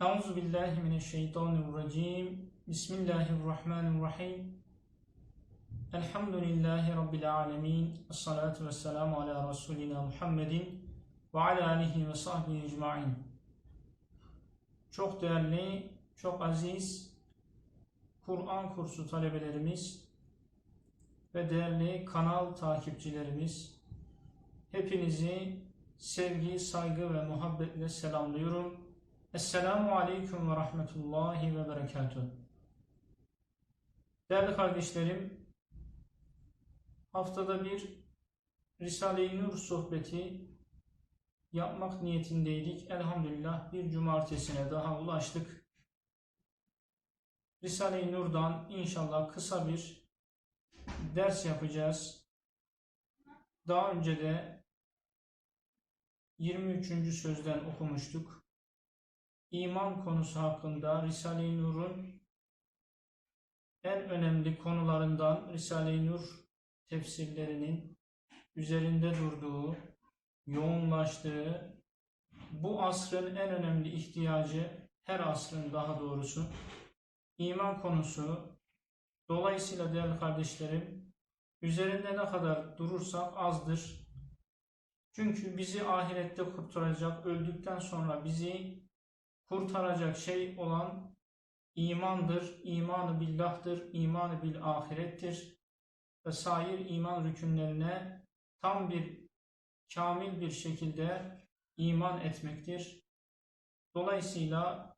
Euzu billahi mineşşeytanirracim. Bismillahirrahmanirrahim. Elhamdülillahi rabbil alamin. Essalatu vesselamu ala resulina Muhammedin ve ala alihi ve sahbihi ecmaîn. Çok değerli, çok aziz Kur'an kursu talebelerimiz ve değerli kanal takipçilerimiz hepinizi sevgi, saygı ve muhabbetle selamlıyorum. Esselamu Aleyküm ve Rahmetullahi ve Berekatuhu. Değerli kardeşlerim, haftada bir Risale-i Nur sohbeti yapmak niyetindeydik. Elhamdülillah bir cumartesine daha ulaştık. Risale-i Nur'dan inşallah kısa bir ders yapacağız. Daha önce de 23. sözden okumuştuk iman konusu hakkında Risale-i Nur'un en önemli konularından Risale-i Nur tefsirlerinin üzerinde durduğu, yoğunlaştığı, bu asrın en önemli ihtiyacı, her asrın daha doğrusu, iman konusu. Dolayısıyla değerli kardeşlerim, üzerinde ne kadar durursak azdır. Çünkü bizi ahirette kurtaracak, öldükten sonra bizi kurtaracak şey olan imandır, imanı billah'tır, imanı bil ahirettir ve sair iman rükünlerine tam bir kamil bir şekilde iman etmektir. Dolayısıyla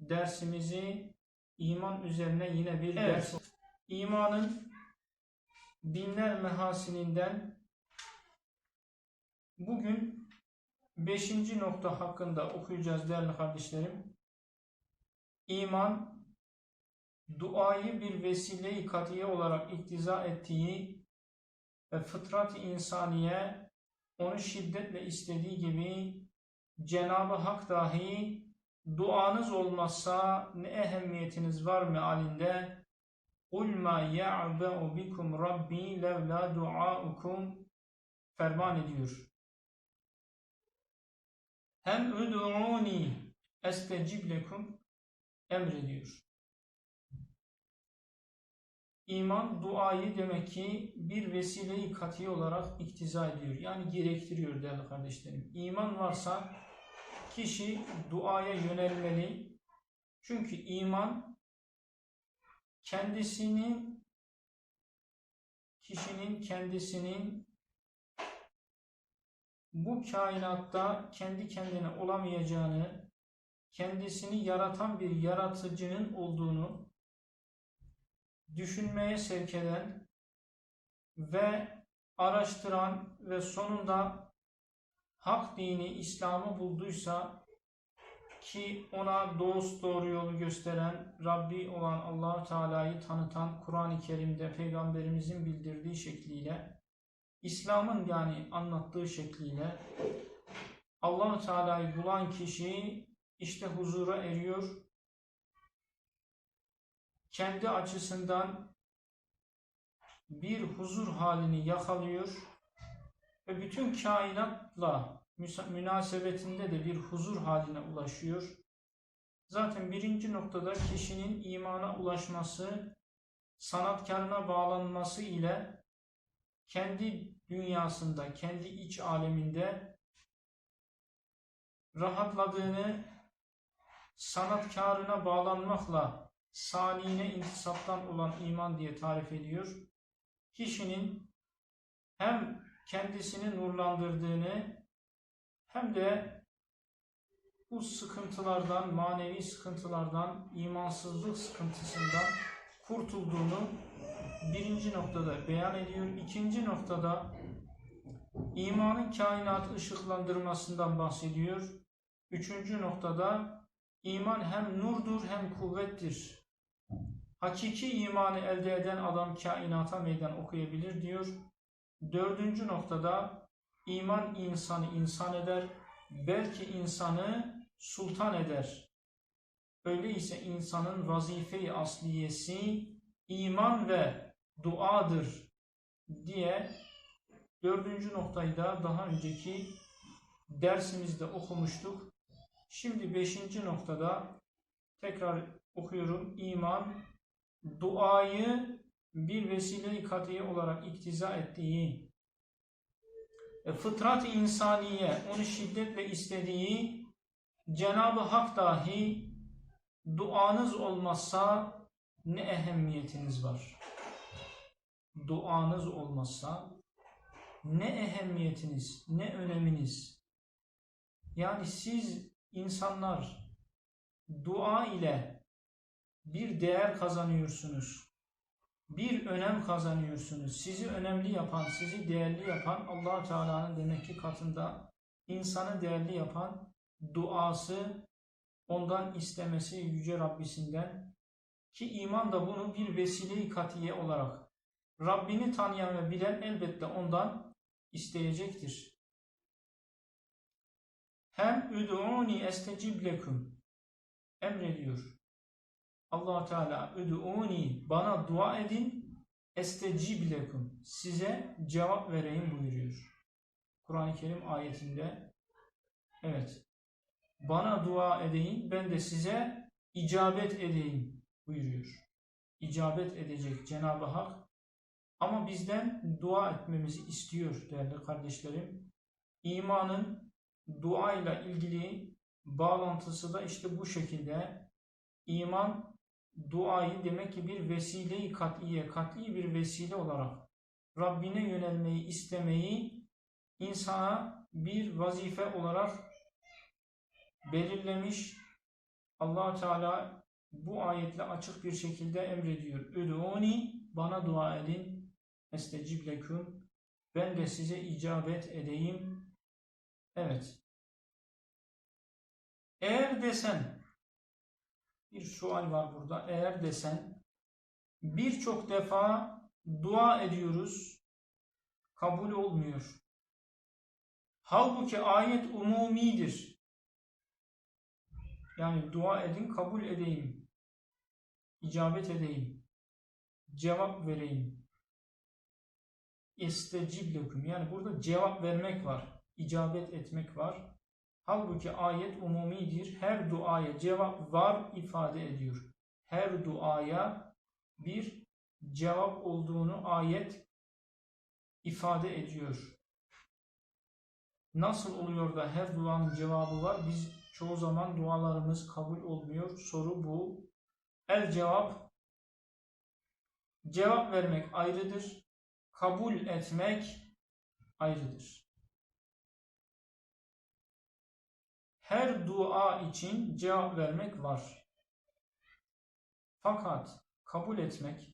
dersimizi iman üzerine yine bir evet. ders. İmanın binler mehasininden bugün Beşinci nokta hakkında okuyacağız değerli kardeşlerim. İman, duayı bir vesile-i katiye olarak iktiza ettiği ve fıtrat-ı insaniye onu şiddetle istediği gibi Cenab-ı Hak dahi duanız olmazsa ne ehemmiyetiniz var mealinde قُلْ مَا يَعْبَعُ بِكُمْ رَبِّي لَوْلَا دُعَاءُكُمْ ferman ediyor. Hem üd'uni estecib lekum emrediyor. İman duayı demek ki bir vesileyi kati olarak iktiza ediyor. Yani gerektiriyor değerli kardeşlerim. İman varsa kişi duaya yönelmeli. Çünkü iman kendisinin kişinin kendisinin bu kainatta kendi kendine olamayacağını, kendisini yaratan bir yaratıcının olduğunu düşünmeye sevk eden ve araştıran ve sonunda hak dini İslam'ı bulduysa ki ona dost doğru yolu gösteren Rabbi olan allah Teala'yı tanıtan Kur'an-ı Kerim'de Peygamberimizin bildirdiği şekliyle İslam'ın yani anlattığı şekliyle allah Teala'yı bulan kişi işte huzura eriyor. Kendi açısından bir huzur halini yakalıyor ve bütün kainatla münasebetinde de bir huzur haline ulaşıyor. Zaten birinci noktada kişinin imana ulaşması, sanatkarına bağlanması ile kendi dünyasında, kendi iç aleminde rahatladığını sanatkarına bağlanmakla sanine intisaptan olan iman diye tarif ediyor. Kişinin hem kendisini nurlandırdığını hem de bu sıkıntılardan, manevi sıkıntılardan, imansızlık sıkıntısından kurtulduğunu birinci noktada beyan ediyor. İkinci noktada imanın kainatı ışıklandırmasından bahsediyor. Üçüncü noktada iman hem nurdur hem kuvvettir. Hakiki imanı elde eden adam kainata meydan okuyabilir diyor. Dördüncü noktada iman insanı insan eder, belki insanı sultan eder. Öyleyse insanın vazife-i asliyesi iman ve duadır diye dördüncü noktayı da daha önceki dersimizde okumuştuk. Şimdi beşinci noktada tekrar okuyorum. İman duayı bir vesile-i katiye olarak iktiza ettiği e, fıtrat insaniye onu şiddetle istediği Cenab-ı Hak dahi duanız olmazsa ne ehemmiyetiniz var? Duanız olmazsa ne ehemmiyetiniz, ne öneminiz? Yani siz insanlar dua ile bir değer kazanıyorsunuz. Bir önem kazanıyorsunuz. Sizi önemli yapan, sizi değerli yapan allah Teala'nın demek ki katında insanı değerli yapan duası, ondan istemesi Yüce Rabbisinden ki iman da bunu bir vesile-i katiye olarak Rabbini tanıyan ve bilen elbette ondan isteyecektir. Hem üd'uni estecib lekum emrediyor. allah Teala üd'uni bana dua edin estecib lekum size cevap vereyim buyuruyor. Kur'an-ı Kerim ayetinde evet bana dua edeyim ben de size icabet edeyim buyuruyor. İcabet edecek Cenab-ı Hak ama bizden dua etmemizi istiyor değerli kardeşlerim. İmanın duayla ilgili bağlantısı da işte bu şekilde. İman duayı demek ki bir vesile-i kat'iye, kat'i bir vesile olarak Rabbine yönelmeyi, istemeyi insana bir vazife olarak belirlemiş. allah Teala bu ayetle açık bir şekilde emrediyor. Üdûni bana dua edin. Estecib leküm. Ben de size icabet edeyim. Evet. Eğer desen bir sual var burada. Eğer desen birçok defa dua ediyoruz. Kabul olmuyor. Halbuki ayet umumidir. Yani dua edin kabul edeyim. icabet edeyim. Cevap vereyim. İstecib leküm. Yani burada cevap vermek var. icabet etmek var. Halbuki ayet umumidir. Her duaya cevap var ifade ediyor. Her duaya bir cevap olduğunu ayet ifade ediyor. Nasıl oluyor da her duanın cevabı var? Biz çoğu zaman dualarımız kabul olmuyor. Soru bu. El cevap cevap vermek ayrıdır. Kabul etmek ayrıdır. Her dua için cevap vermek var. Fakat kabul etmek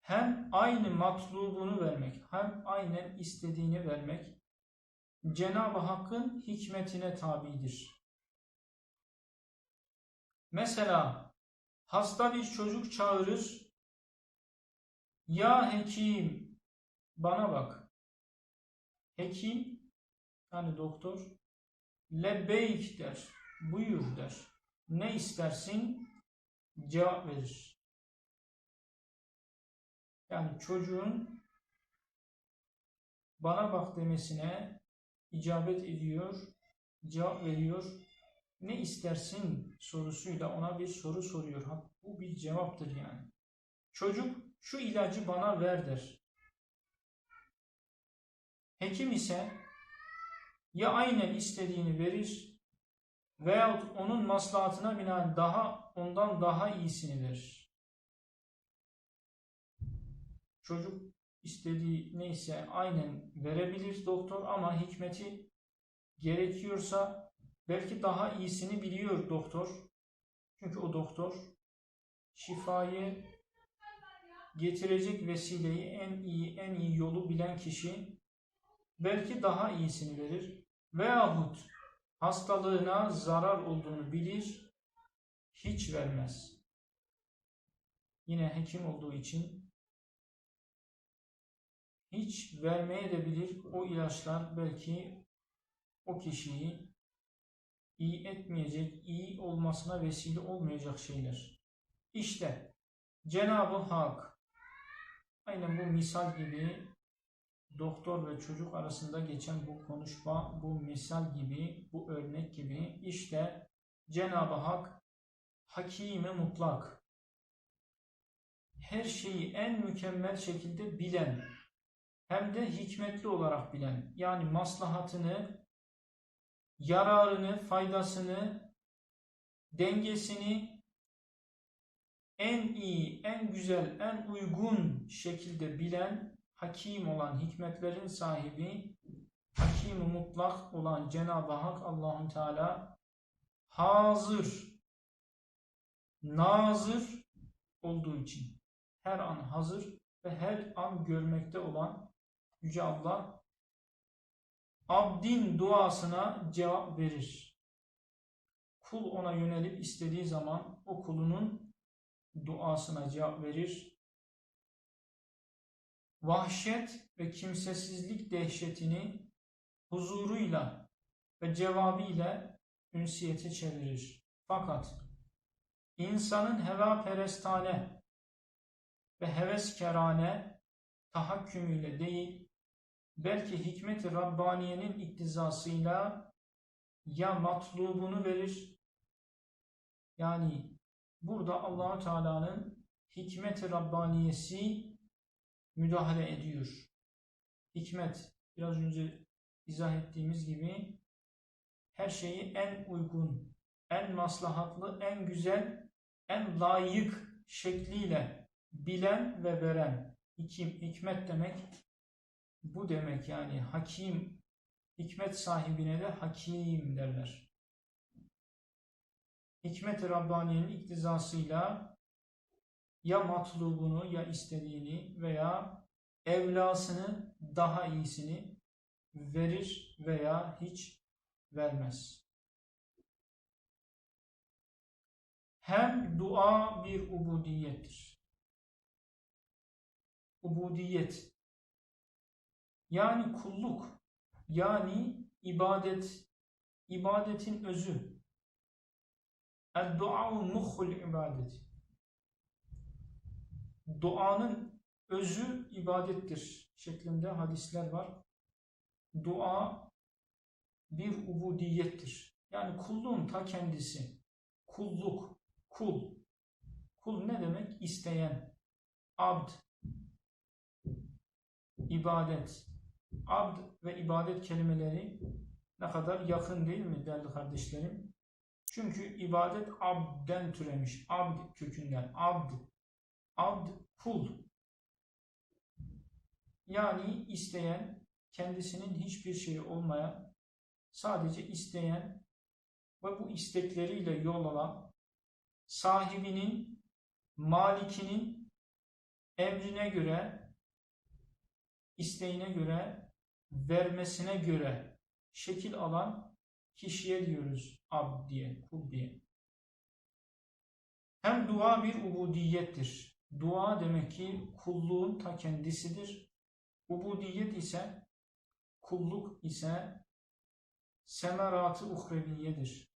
hem aynı matlubunu vermek hem aynen istediğini vermek Cenab-ı Hakk'ın hikmetine tabidir. Mesela hasta bir çocuk çağırır. Ya hekim bana bak. Hekim yani doktor lebbeyk der. Buyur der. Ne istersin? Cevap verir. Yani çocuğun bana bak demesine icabet ediyor, cevap veriyor. Ne istersin sorusuyla ona bir soru soruyor. Bu bir cevaptır yani. Çocuk şu ilacı bana ver der. Hekim ise ya aynen istediğini verir veyahut onun maslahatına binaen daha ondan daha iyisini verir. Çocuk istediği neyse aynen verebilir doktor ama hikmeti gerekiyorsa belki daha iyisini biliyor doktor. Çünkü o doktor şifayı getirecek vesileyi en iyi en iyi yolu bilen kişi belki daha iyisini verir veyahut hastalığına zarar olduğunu bilir hiç vermez. Yine hekim olduğu için hiç vermeye de bilir. O ilaçlar belki o kişiyi iyi etmeyecek, iyi olmasına vesile olmayacak şeyler. İşte Cenab-ı Hak aynen bu misal gibi doktor ve çocuk arasında geçen bu konuşma, bu misal gibi, bu örnek gibi işte Cenab-ı Hak hakimi mutlak, her şeyi en mükemmel şekilde bilen, hem de hikmetli olarak bilen, yani maslahatını, yararını, faydasını, dengesini en iyi, en güzel, en uygun şekilde bilen, hakim olan, hikmetlerin sahibi, hakim mutlak olan Cenab-ı Hak Allahü Teala hazır, nazır olduğu için her an hazır ve her an görmekte olan Yüce Allah abdin duasına cevap verir. Kul ona yönelip istediği zaman o kulunun duasına cevap verir. Vahşet ve kimsesizlik dehşetini huzuruyla ve cevabıyla ünsiyete çevirir. Fakat insanın heva perestane ve heveskerane tahakkümüyle değil, belki hikmet-i Rabbaniye'nin iktizasıyla ya matlubunu verir, yani burada allah Teala'nın hikmet-i Rabbaniyesi müdahale ediyor. Hikmet, biraz önce izah ettiğimiz gibi her şeyi en uygun, en maslahatlı, en güzel, en layık şekliyle bilen ve veren. Hikim, hikmet demek bu demek yani hakim, hikmet sahibine de hakim derler. Hikmet-i Rabbaniye'nin iktizasıyla ya matlubunu ya istediğini veya evlasını daha iyisini verir veya hiç vermez. Hem dua bir ubudiyettir. Ubudiyet yani kulluk yani ibadet ibadetin özü. El-dua'u muhul ibadeti. Duanın özü ibadettir şeklinde hadisler var. Dua bir ubudiyettir. Yani kulluğun ta kendisi. Kulluk, kul. Kul ne demek? İsteyen. Abd. İbadet. Abd ve ibadet kelimeleri ne kadar yakın değil mi değerli kardeşlerim? Çünkü ibadet abden türemiş. Abd kökünden. Abd. Abd kul. Yani isteyen, kendisinin hiçbir şeyi olmayan, sadece isteyen ve bu istekleriyle yol alan, sahibinin, malikinin emrine göre, isteğine göre, vermesine göre şekil alan kişiye diyoruz ab diye, kul diye. Hem dua bir ubudiyettir. Dua demek ki kulluğun ta kendisidir. Ubudiyet ise kulluk ise semeratı uhreviyedir.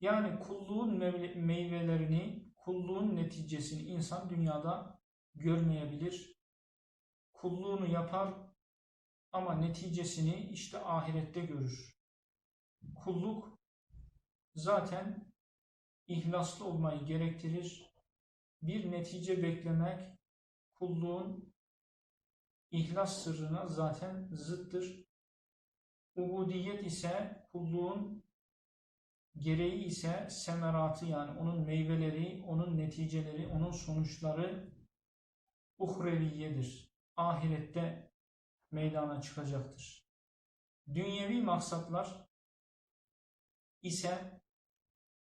Yani kulluğun meyvelerini, kulluğun neticesini insan dünyada görmeyebilir. Kulluğunu yapar ama neticesini işte ahirette görür. Kulluk zaten ihlaslı olmayı gerektirir. Bir netice beklemek kulluğun ihlas sırrına zaten zıttır. Ubudiyet ise kulluğun gereği ise semeratı yani onun meyveleri, onun neticeleri, onun sonuçları uhreviyedir. Ahirette meydana çıkacaktır. Dünyevi maksatlar ise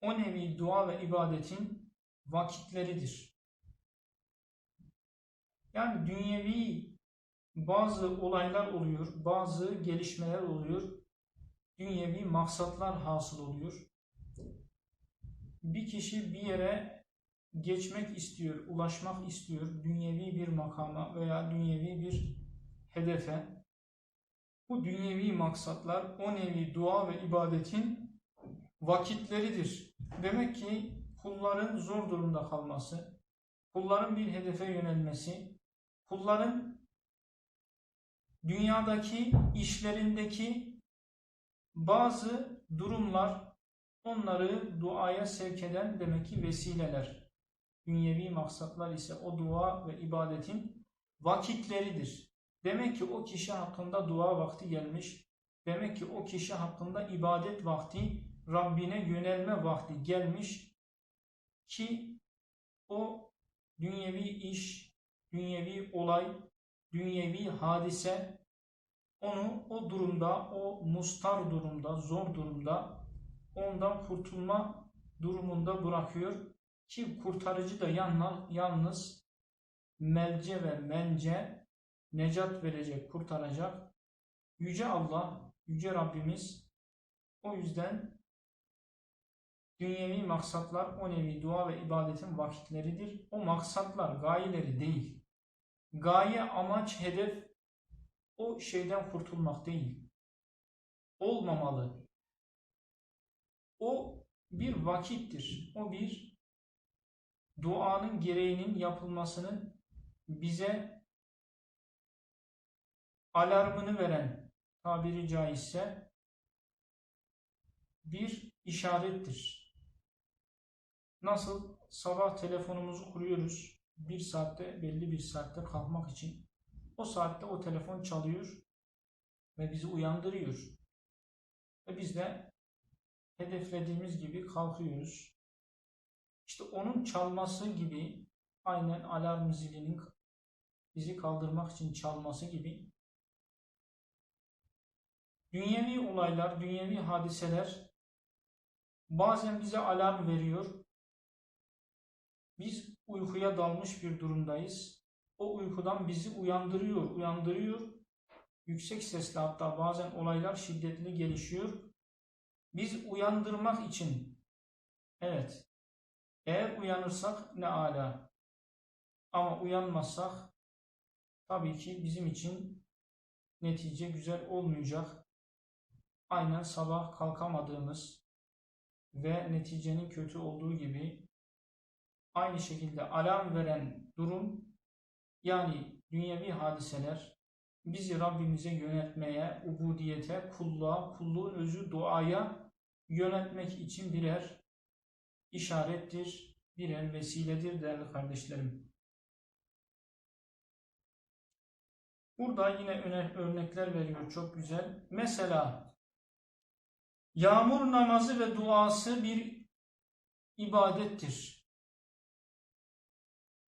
o nevi dua ve ibadetin vakitleridir. Yani dünyevi bazı olaylar oluyor, bazı gelişmeler oluyor, dünyevi maksatlar hasıl oluyor. Bir kişi bir yere geçmek istiyor, ulaşmak istiyor, dünyevi bir makama veya dünyevi bir hedefe. Bu dünyevi maksatlar o nevi dua ve ibadetin vakitleridir. Demek ki kulların zor durumda kalması, kulların bir hedefe yönelmesi, kulların dünyadaki işlerindeki bazı durumlar onları duaya sevk eden demek ki vesileler. Dünyevi maksatlar ise o dua ve ibadetin vakitleridir. Demek ki o kişi hakkında dua vakti gelmiş. Demek ki o kişi hakkında ibadet vakti, Rabbine yönelme vakti gelmiş ki o dünyevi iş, dünyevi olay, dünyevi hadise onu o durumda, o mustar durumda, zor durumda ondan kurtulma durumunda bırakıyor ki kurtarıcı da yalnız melce ve mence necat verecek, kurtaracak. Yüce Allah, Yüce Rabbimiz o yüzden dünyevi maksatlar o nevi dua ve ibadetin vakitleridir. O maksatlar gayeleri değil. Gaye, amaç, hedef o şeyden kurtulmak değil. Olmamalı. O bir vakittir. O bir duanın gereğinin yapılmasının bize alarmını veren tabiri caizse bir işarettir. Nasıl sabah telefonumuzu kuruyoruz. Bir saatte belli bir saatte kalkmak için. O saatte o telefon çalıyor ve bizi uyandırıyor. Ve biz de hedeflediğimiz gibi kalkıyoruz. İşte onun çalması gibi aynen alarm zilinin bizi kaldırmak için çalması gibi dünyevi olaylar, dünyevi hadiseler bazen bize alarm veriyor. Biz uykuya dalmış bir durumdayız. O uykudan bizi uyandırıyor, uyandırıyor. Yüksek sesle hatta bazen olaylar şiddetli gelişiyor. Biz uyandırmak için evet eğer uyanırsak ne ala ama uyanmazsak tabii ki bizim için netice güzel olmayacak. Aynen sabah kalkamadığımız ve neticenin kötü olduğu gibi aynı şekilde alarm veren durum yani dünyevi hadiseler bizi Rabbimize yönetmeye, ubudiyete, kulluğa, kulluğun özü duaya yönetmek için birer işarettir, birer vesiledir değerli kardeşlerim. Burada yine örnekler veriyor çok güzel. Mesela yağmur namazı ve duası bir ibadettir.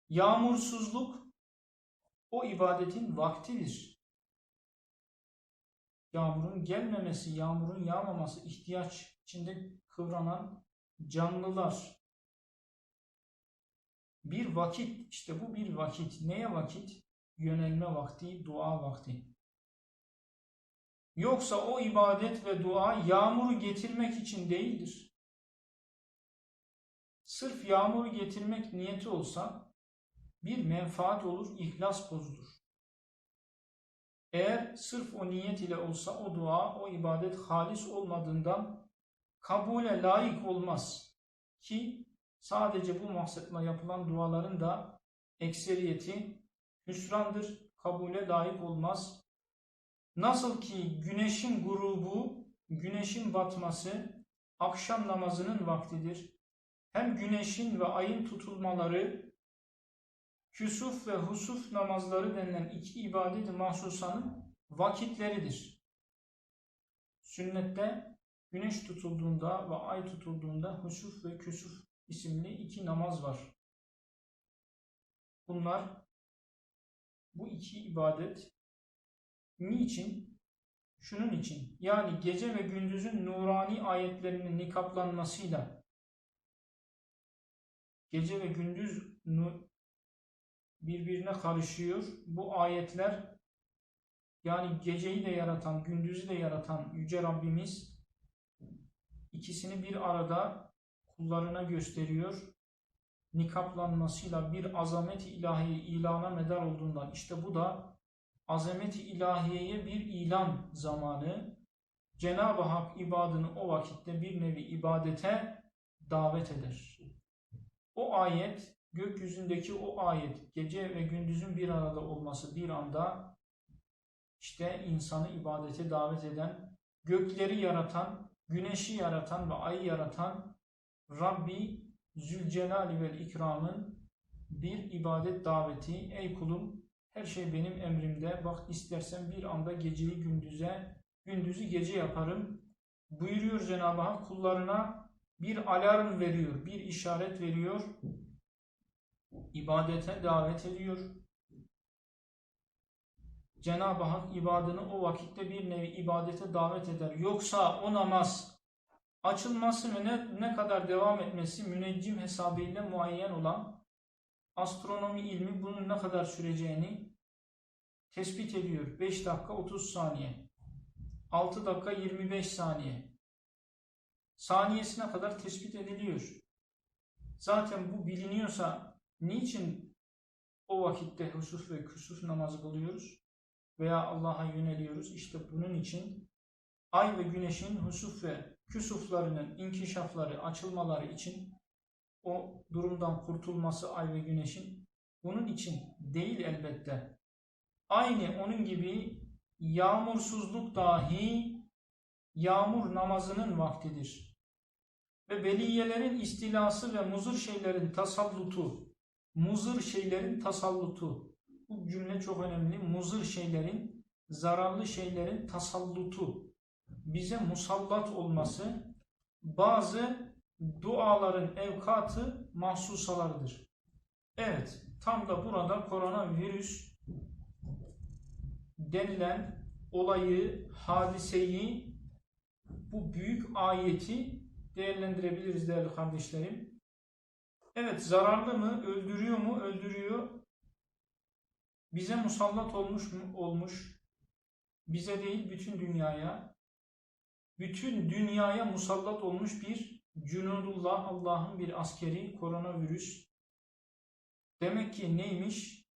Yağmursuzluk o ibadetin vaktidir. Yağmurun gelmemesi, yağmurun yağmaması, ihtiyaç içinde kıvranan canlılar. Bir vakit, işte bu bir vakit. Neye vakit? Yönelme vakti, dua vakti. Yoksa o ibadet ve dua yağmuru getirmek için değildir. Sırf yağmuru getirmek niyeti olsa bir menfaat olur, ihlas bozulur. Eğer sırf o niyet ile olsa o dua, o ibadet halis olmadığından kabule layık olmaz. Ki sadece bu maksatla yapılan duaların da ekseriyeti hüsrandır, kabule layık olmaz. Nasıl ki güneşin grubu, güneşin batması akşam namazının vaktidir. Hem güneşin ve ayın tutulmaları küsuf ve husuf namazları denilen iki ibadet-i mahsusanın vakitleridir. Sünnette güneş tutulduğunda ve ay tutulduğunda husuf ve küsuf isimli iki namaz var. Bunlar bu iki ibadet niçin? Şunun için yani gece ve gündüzün nurani ayetlerinin nikaplanmasıyla gece ve gündüz birbirine karışıyor. Bu ayetler yani geceyi de yaratan, gündüzü de yaratan Yüce Rabbimiz ikisini bir arada kullarına gösteriyor. Nikaplanmasıyla bir azamet-i ilahi ilana medar olduğundan işte bu da azamet-i ilahiyeye bir ilan zamanı. Cenab-ı Hak ibadını o vakitte bir nevi ibadete davet eder. O ayet gökyüzündeki o ayet gece ve gündüzün bir arada olması bir anda işte insanı ibadete davet eden, gökleri yaratan, güneşi yaratan ve ayı yaratan Rabbi Zülcelal ve İkram'ın bir ibadet daveti. Ey kulum her şey benim emrimde. Bak istersen bir anda geceyi gündüze, gündüzü gece yaparım. Buyuruyor Cenab-ı Hak kullarına bir alarm veriyor, bir işaret veriyor. İbadete davet ediyor. Cenab-ı Hak ibadını o vakitte bir nevi ibadete davet eder. Yoksa o namaz açılması ve ne, ne kadar devam etmesi müneccim hesabıyla muayyen olan astronomi ilmi bunun ne kadar süreceğini tespit ediyor. 5 dakika 30 saniye. 6 dakika 25 saniye. Saniyesine kadar tespit ediliyor. Zaten bu biliniyorsa niçin o vakitte husuf ve küsuf namazı kılıyoruz? Veya Allah'a yöneliyoruz. İşte bunun için ay ve güneşin husuf ve küsuflarının inkişafları, açılmaları için o durumdan kurtulması ay ve güneşin bunun için değil elbette. Aynı onun gibi yağmursuzluk dahi yağmur namazının vaktidir. Ve beliyelerin istilası ve muzur şeylerin tasallutu, muzır şeylerin tasallutu. Bu cümle çok önemli. Muzır şeylerin, zararlı şeylerin tasallutu. Bize musallat olması bazı duaların evkatı mahsusalarıdır. Evet, tam da burada koronavirüs denilen olayı, hadiseyi, bu büyük ayeti değerlendirebiliriz değerli kardeşlerim. Evet, zararlı mı, öldürüyor mu, öldürüyor. Bize musallat olmuş mu, olmuş. Bize değil, bütün dünyaya. Bütün dünyaya musallat olmuş bir cünudullah, Allah'ın bir askeri koronavirüs. Demek ki neymiş?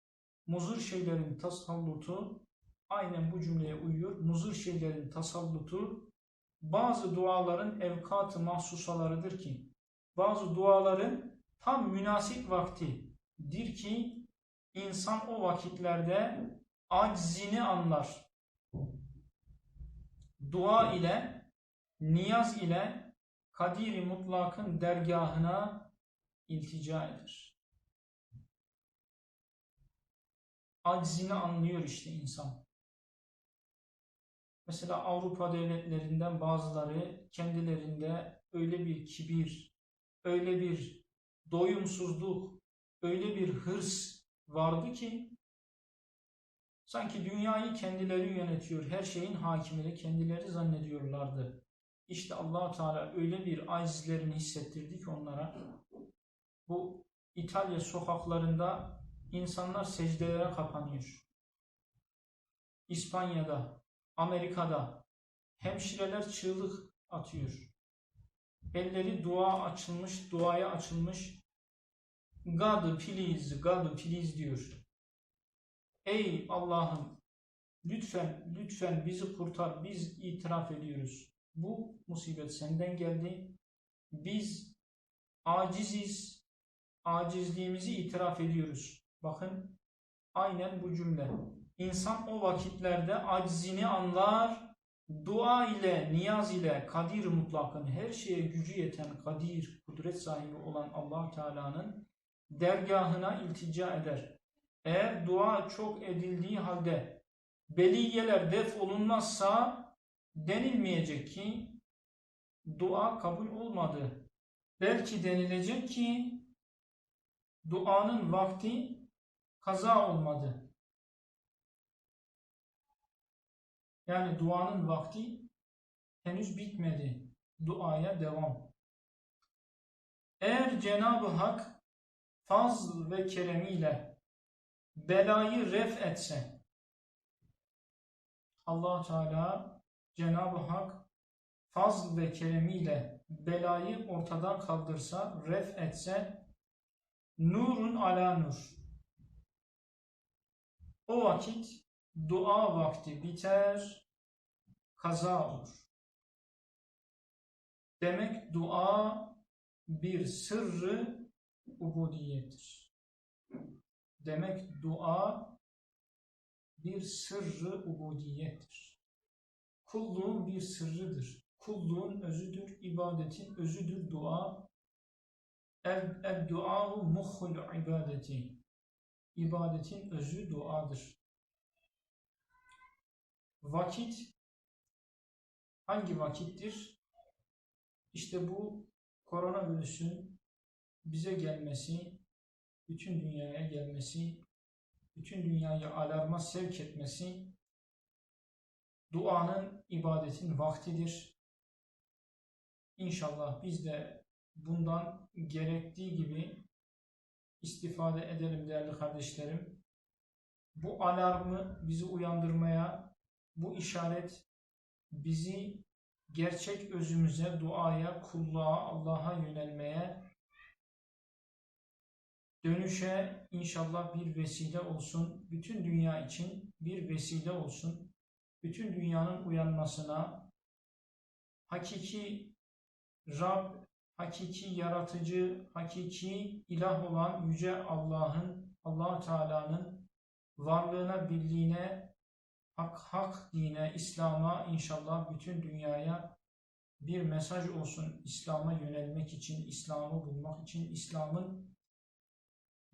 Muzur şeylerin tasallutu aynen bu cümleye uyuyor. Muzur şeylerin tasallutu bazı duaların evkatı mahsusalarıdır ki bazı duaların tam münasip vaktidir ki insan o vakitlerde aczini anlar. Dua ile, niyaz ile Kadir-i Mutlak'ın dergahına iltica eder. Aczini anlıyor işte insan. Mesela Avrupa devletlerinden bazıları kendilerinde öyle bir kibir, öyle bir doyumsuzluk, öyle bir hırs vardı ki sanki dünyayı kendileri yönetiyor, her şeyin hakimleri kendileri zannediyorlardı. İşte allah Teala öyle bir acizlerini hissettirdi ki onlara. Bu İtalya sokaklarında insanlar secdelere kapanıyor. İspanya'da, Amerika'da hemşireler çığlık atıyor. Elleri dua açılmış, duaya açılmış. God please, God please diyor. Ey Allah'ım lütfen, lütfen bizi kurtar, biz itiraf ediyoruz. Bu musibet senden geldi. Biz aciziz, acizliğimizi itiraf ediyoruz. Bakın aynen bu cümle. İnsan o vakitlerde aczini anlar, dua ile, niyaz ile kadir mutlakın, her şeye gücü yeten kadir, kudret sahibi olan allah Teala'nın dergahına iltica eder. Eğer dua çok edildiği halde beliyeler def olunmazsa denilmeyecek ki dua kabul olmadı. Belki denilecek ki duanın vakti kaza olmadı. Yani duanın vakti henüz bitmedi. Duaya devam. Eğer Cenab-ı Hak fazl ve keremiyle belayı ref etse allah Teala Cenab-ı Hak fazl ve keremiyle belayı ortadan kaldırsa, ref etse nurun ala nur. O vakit dua vakti biter, kaza olur. Demek dua bir sırrı ubudiyettir. Demek dua bir sırrı ubudiyettir. Kulluğun bir sırrıdır. Kulluğun özüdür, ibadetin özüdür dua. El, el dua'u muhul ibadeti. İbadetin özü duadır. Vakit hangi vakittir? İşte bu koronavirüsün bize gelmesi, bütün dünyaya gelmesi, bütün dünyayı alarma sevk etmesi, duanın, ibadetin vaktidir. İnşallah biz de bundan gerektiği gibi istifade edelim değerli kardeşlerim. Bu alarmı bizi uyandırmaya, bu işaret bizi gerçek özümüze, duaya, kulluğa, Allah'a yönelmeye, dönüşe inşallah bir vesile olsun. Bütün dünya için bir vesile olsun. Bütün dünyanın uyanmasına, hakiki Rab, hakiki yaratıcı, hakiki ilah olan yüce Allah'ın, allah Teala'nın varlığına, birliğine, hak, hak dine, İslam'a inşallah bütün dünyaya bir mesaj olsun. İslam'a yönelmek için, İslam'ı bulmak için, İslam'ın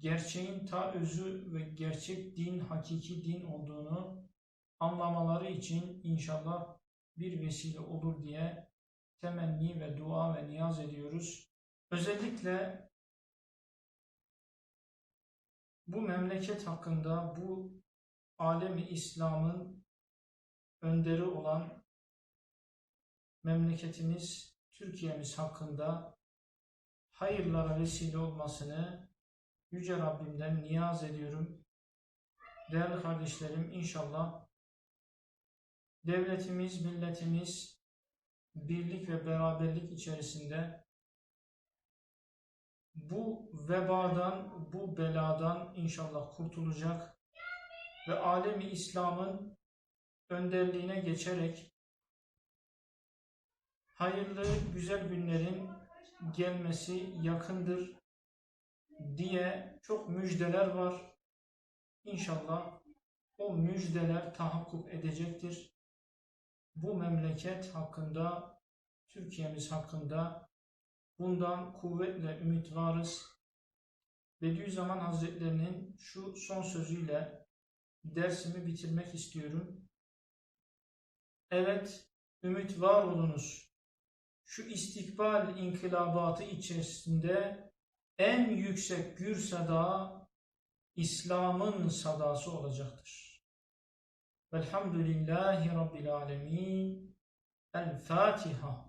gerçeğin ta özü ve gerçek din, hakiki din olduğunu anlamaları için inşallah bir vesile olur diye temenni ve dua ve niyaz ediyoruz. Özellikle bu memleket hakkında, bu alemi İslam'ın önderi olan memleketimiz, Türkiye'miz hakkında hayırlara vesile olmasını Yüce Rabbimden niyaz ediyorum. Değerli kardeşlerim inşallah devletimiz, milletimiz birlik ve beraberlik içerisinde bu vebadan, bu beladan inşallah kurtulacak ve alemi İslam'ın önderliğine geçerek hayırlı, güzel günlerin gelmesi yakındır diye çok müjdeler var. İnşallah o müjdeler tahakkuk edecektir. Bu memleket hakkında, Türkiye'miz hakkında bundan kuvvetle ümit varız. Bediüzzaman Hazretlerinin şu son sözüyle dersimi bitirmek istiyorum. Evet, ümit var olunuz. Şu istikbal inkılabatı içerisinde en yüksek gür sada İslam'ın sadası olacaktır. Velhamdülillahi Rabbil Alemin. El Fatiha.